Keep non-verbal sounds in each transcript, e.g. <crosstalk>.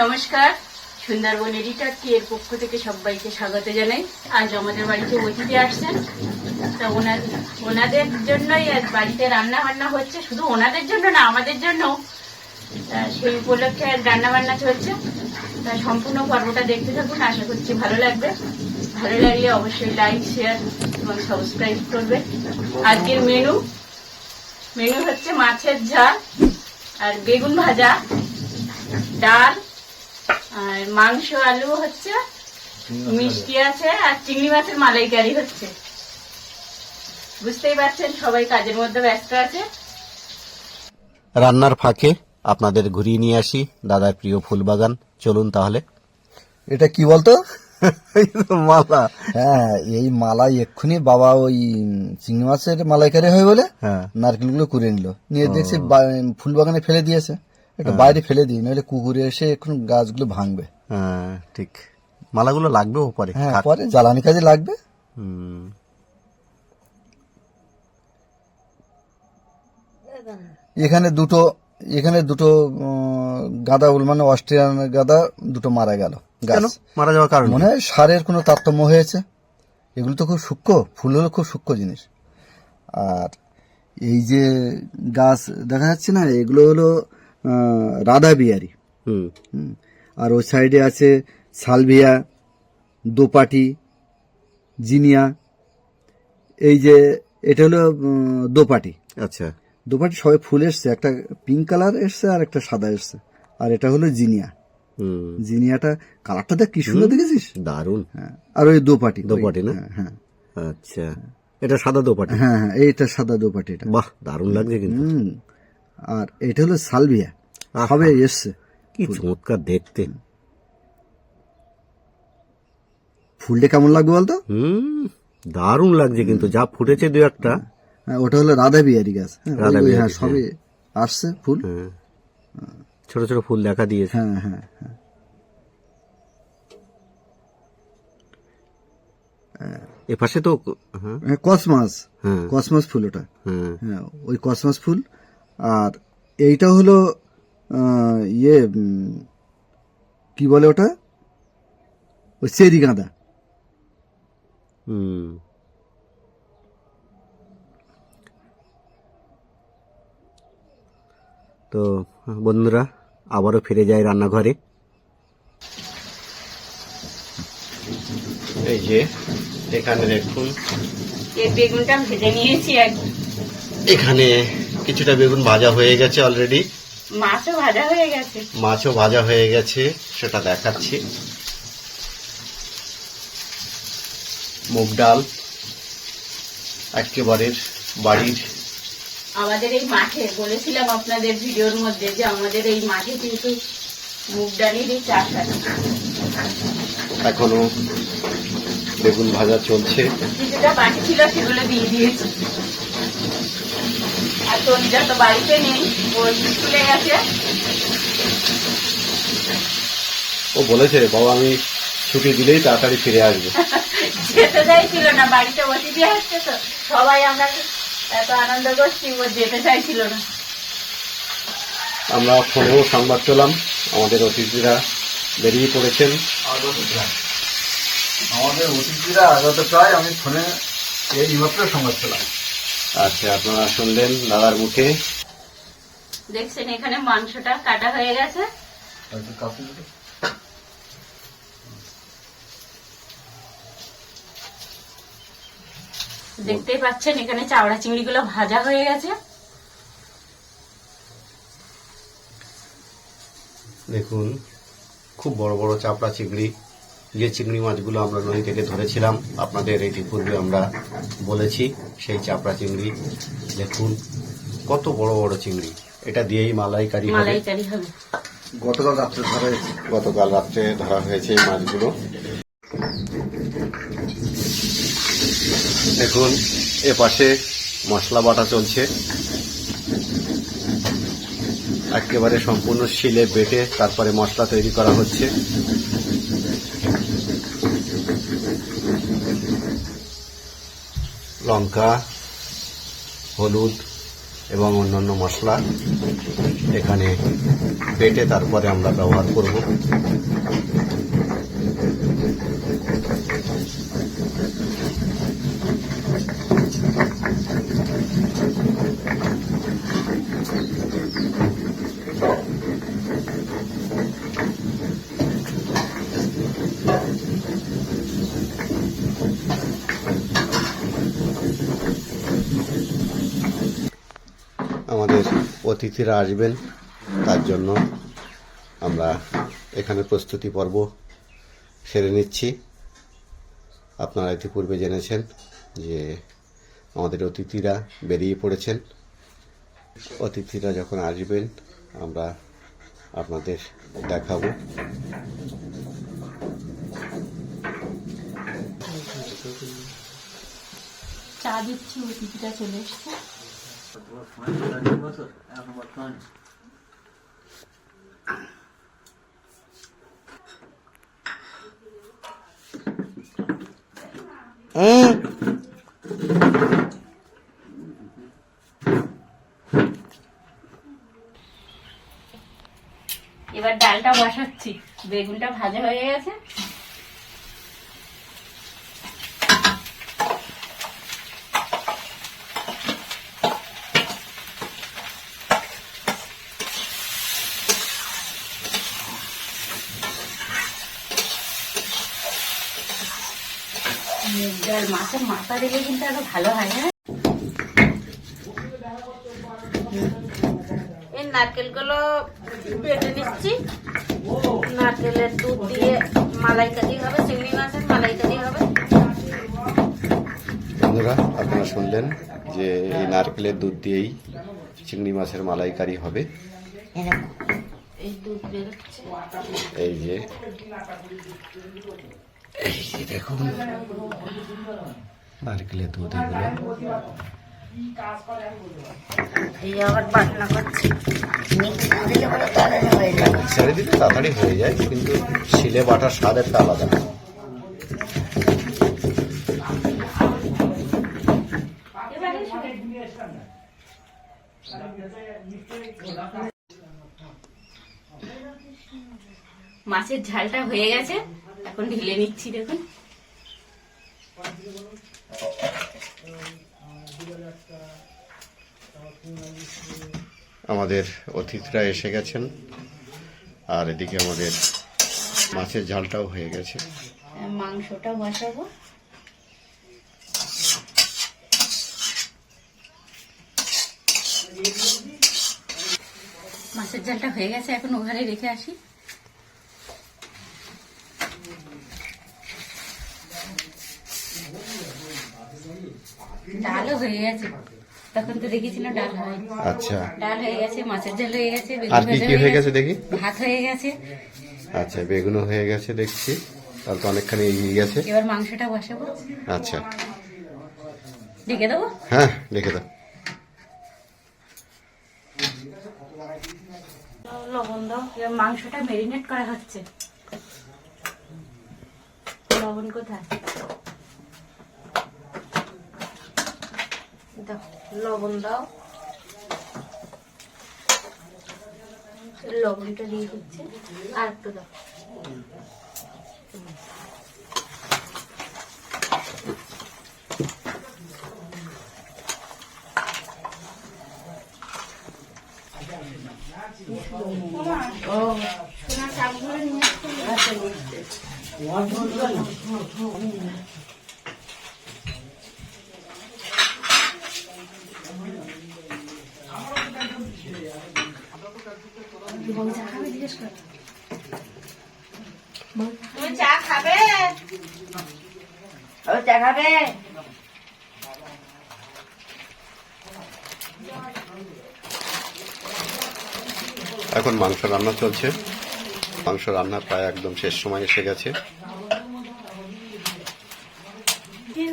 নমস্কার। সুন্দরবন এডিটর টি এর পক্ষ থেকে সবাইকে স্বাগত জানাই। আজ আমাদের বাড়িতে অতিথি আসছেন। তা ওনাদের জন্যই আজ বাড়িতে রান্না বান্না হচ্ছে। শুধু ওনাদের জন্য না, আমাদের জন্য সেই উপলক্ষে আজ রান্না বান্না চলছে। তা সম্পূর্ণ পর্বটা দেখতে থাকুন, আশা করছি ভালো লাগবে। ভালো লাগলে অবশ্যই লাইক শেয়ার এবং সাবস্ক্রাইব করবে আজকের মেনু মেনু হচ্ছে মাছের ঝাল আর বেগুন ভাজা। ডাল আর মাংস আলু হচ্ছে মিষ্টি আছে আর চিংড়ি মাছের মালাইকারি হচ্ছে। বুঝতেই পারছেন সবাই কাজের মধ্যে ব্যস্ত আছে। রান্নার ফাঁকে আপনাদের ঘুরিয়ে নিয়ে আসি দাদার প্রিয় ফুল বাগান। চলুন তাহলে। এটা কি বলতো? এই মালা। হ্যাঁ এই মালা এক্ষুনি বাবা ওই চিংড়ি মাছের মালাইকারি হয় বলে হ্যাঁ। নারকেলগুলো কুড়ে নিল। নিয়ে দেখছি বা- ফুল বাগানে ফেলে দিয়েছে। এটা বাইরে ফেলে দিই নইলে কুকুরে এসে এখন গাছগুলো ভাঙবে। হ্যাঁ ঠিক। মালাগুলো লাগবেও পরে হ্যাঁ পরে জ্বালানি কাজে লাগবে। হুম। এখানে দুটো এখানে দুটো গাঁদা ফুল মানে অস্ট্রেলিয়ান গাঁদা দুটো মারা গেল গাছ। মারা যাওয়ার কারণ মনে হয় সারের কোনো তারতম্য হয়েছে। এগুলো তো খুব সূক্ষ্ম ফুল হলো খুব সূক্ষ্ম জিনিস। আর এই যে গাছ দেখা যাচ্ছে না এগুলো হলো রাধা বিহারি। আর ওই সাইডে আছে সালভিয়া দোপাটি জিনিয়া। এই যে এটা হলো দোপাটি। আচ্ছা। দোপাটি সবাই ফুল এসছে একটা পিঙ্ক কালার এসছে আর একটা সাদা এসছে। আর এটা হলো জিনিয়া। জিনিয়াটা কালারটা দেখ কি সুন্দর দেখেছিস? দারুণ। হ্যাঁ। আর ওই দোপাটি। দোপাটি না? হ্যাঁ হ্যাঁ। আচ্ছা। এটা সাদা দোপাটি? হ্যাঁ হ্যাঁ এইটা সাদা দোপাটি এটা। বাহ দারুণ লাগছে কিন্তু। হুম। আর এটা হলো সালভিয়া। হবে এসছে কি চমৎকার দেখতে। ফুলটা কেমন লাগবে বলতো? হুম দারুণ লাগছে কিন্তু যা ফুটেছে দু একটা। হ্যাঁ, ওটা হলো রাধা বিহারি গাছ। হ্যাঁ, হ্যাঁ সবে আসছে ফুল। হ্যাঁ। ছোট ছোট ফুল দেখা দিয়েছে। হ্যাঁ হ্যাঁ হ্যাঁ। এ পাশে তো হ্যাঁ। হ্যাঁ কসমাস। হ্যাঁ। কসমাস ফুল ওটা। হ্যাঁ। হ্যাঁ ওই কসমাস ফুল। আর এইটা হলো ইয়ে কি বলে ওটা? ওই চেরি গাঁদা। তো বন্ধুরা আবারও ফিরে যায় রান্নাঘরে। এই যে এখানে দেখুন। বেগুনটা ভেজে নিয়েছি এখানে কিছুটা বেগুন ভাজা হয়ে গেছে অলরেডি মাছও ভাজা হয়ে গেছে। মাছও ভাজা হয়ে গেছে সেটা দেখাচ্ছি। মুগ ডাল একেবারে বাড়ির। আমাদের এই মাঠে বলেছিলাম আপনাদের ভিডিওর মধ্যে যে আমাদের এই মাঠে কিন্তু মুগ ডালেরই চাষ আছে এখনও বেগুন ভাজা চলছে। যেটা বাকি ছিল সেগুলো দিয়ে দিয়েছি। আর তো বাড়িতে নেই ও স্কুলে গেছে। ও বলেছে বাবা আমি ছুটি দিলেই তাড়াতাড়ি ফিরে আসবে। <laughs> যেতে চাইছিল না বাড়িতে অতিথি আসছে তো। সবাই আমরা এত আনন্দ করছি ও যেতে চাইছিল না। আমরা ফোনেও সংবাদ পেলাম আমাদের অতিথিরা বেরিয়ে পড়েছেন। আমাদের অতিথিরা আগত প্রায় আমি ফোনে এই মাত্র সংবাদ পেলাম। আচ্ছা আপনারা শুনলেন দাদার মুখে। দেখছেন এখানে মাংসটা কাটা হয়ে গেছে। দেখতেই পাচ্ছেন এখানে চাওড়া চিংড়িগুলো ভাজা হয়ে গেছে। দেখুন খুব বড় বড় চাপড়া চিংড়ি। যে চিংড়ি মাছগুলো আমরা নদী থেকে ধরেছিলাম আপনাদের ইতিপূর্বে আমরা বলেছি সেই চাপড়া চিংড়ি। দেখুন কত বড় বড় চিংড়ি। এটা দিয়েই মালাইকারি হবে। গতকাল রাত্রে ধরা হয়েছে। গতকাল রাত্রে ধরা হয়েছে এই মাছগুলো। দেখুন এ পাশে মশলা বাটা চলছে। একেবারে সম্পূর্ণ শিলে বেটে তারপরে মশলা তৈরি করা হচ্ছে। লঙ্কা হলুদ এবং অন্যান্য মশলা এখানে বেটে তারপরে আমরা ব্যবহার করব আমাদের অতিথিরা আসবেন, তার জন্য আমরা এখানে প্রস্তুতি পর্ব সেরে নিচ্ছি। আপনারা ইতিপূর্বে জেনেছেন যে আমাদের অতিথিরা বেরিয়ে পড়েছেন। অতিথিরা যখন আসবেন, আমরা আপনাদের দেখাবো। চা দিচ্ছি অতিথিটা চলে এসছে। এবার ডালটা বসাচ্ছি। বেগুনটা ভাজা হয়ে গেছে। ডাল মাছের মাথা দিলে কিন্তু আরও ভালো হয় হ্যাঁ? এই নারকেলগুলো বেটে নিচ্ছি। নারকেলের দুধ দিয়ে মালাইকারি হবে চিংড়ি মাছের মালাইকারি হবে। বন্ধুরা আপনারা শুনলেন যে এই নারকেলের দুধ দিয়েই চিংড়ি মাছের মালাইকারি হবে। এই যে এই যে দেখুন। নারকেলের দুধ এগুলো। এই আবার বাটনা করছি। মিক্সি দিলে পরে তাড়াতাড়ি মিক্সারে দিলে তাড়াতাড়ি হয়ে যায় কিন্তু শিলে বাটার স্বাদ একটা আলাদা। মাছের ঝালটা হয়ে গেছে। এখন ঢেলে নিচ্ছি দেখুন। আমাদের অতিথিরা এসে গেছেন আর এদিকে আমাদের মাছের ঝালটাও হয়ে গেছে। মাংসটা বসাবো। মাছের ঝালটা হয়ে গেছে এখন ওখানে রেখে আসি। ডালও গেছে। তখন তো দেখেছিল ডাল হয়। আচ্ছা। ডাল হয়ে গেছে মাছের ঝাল হয়ে গেছে আর কি কি হয়ে গেছে দেখি? ভাত হয়ে গেছে। আচ্ছা বেগুনও হয়ে গেছে দেখছি। তাহলে তো অনেকখানি এগিয়ে গেছে। এবার মাংসটা বসাবো। আচ্ছা। ঢেকে দেবো? হ্যাঁ লিখে দাও। লবণ দাও। মাংসটা ম্যারিনেট করা হচ্ছে। লবণ কোথায়? দাও লবণ দাও। লবণটা দিয়ে দিচ্ছে। আর একটু দাও। ও। এখন মাংস রান্না চলছে। মাংস রান্না প্রায় একদম শেষ সময় এসে গেছে। কি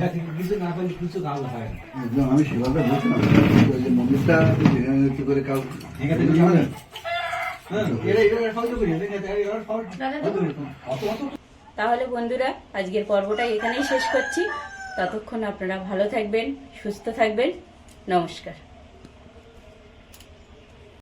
হচ্ছে থেকে কিছু না করলে কিছু কাজ হয় না। আমি সেভাবে বলছিলাম যে মন্দিরটা কি করে কাউ এখান থেকে হ্যাঁ তাহলে বন্ধুরা আজকের পর্বটা এখানেই শেষ করছি। ততক্ষণ আপনারা ভালো থাকবেন সুস্থ থাকবেন। নমস্কার।